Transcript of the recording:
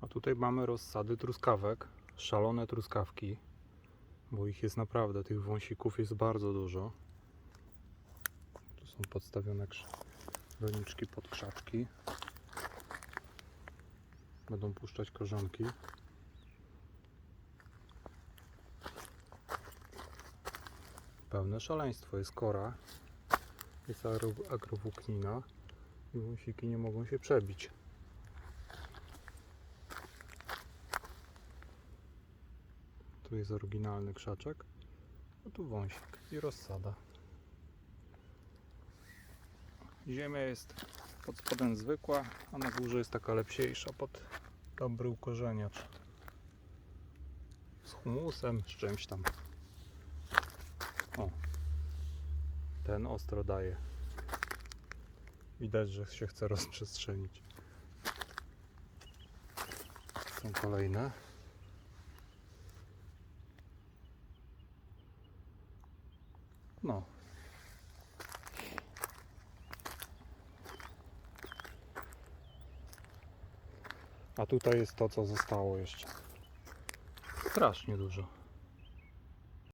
A tutaj mamy rozsady truskawek, szalone truskawki, bo ich jest naprawdę, tych wąsików jest bardzo dużo. Tu są podstawione doniczki pod krzaczki. Będą puszczać korzonki. Pełne szaleństwo, jest kora, jest agro- agrowłóknina i wąsiki nie mogą się przebić. Tu jest oryginalny krzaczek, a tu wąsik i rozsada. Ziemia jest pod spodem zwykła, a na górze jest taka lepsiejsza pod dobry ukorzeniacz. Z humusem, z czymś tam. O, ten ostro daje. Widać, że się chce rozprzestrzenić. Są kolejne. No. A tutaj jest to, co zostało jeszcze. Strasznie dużo.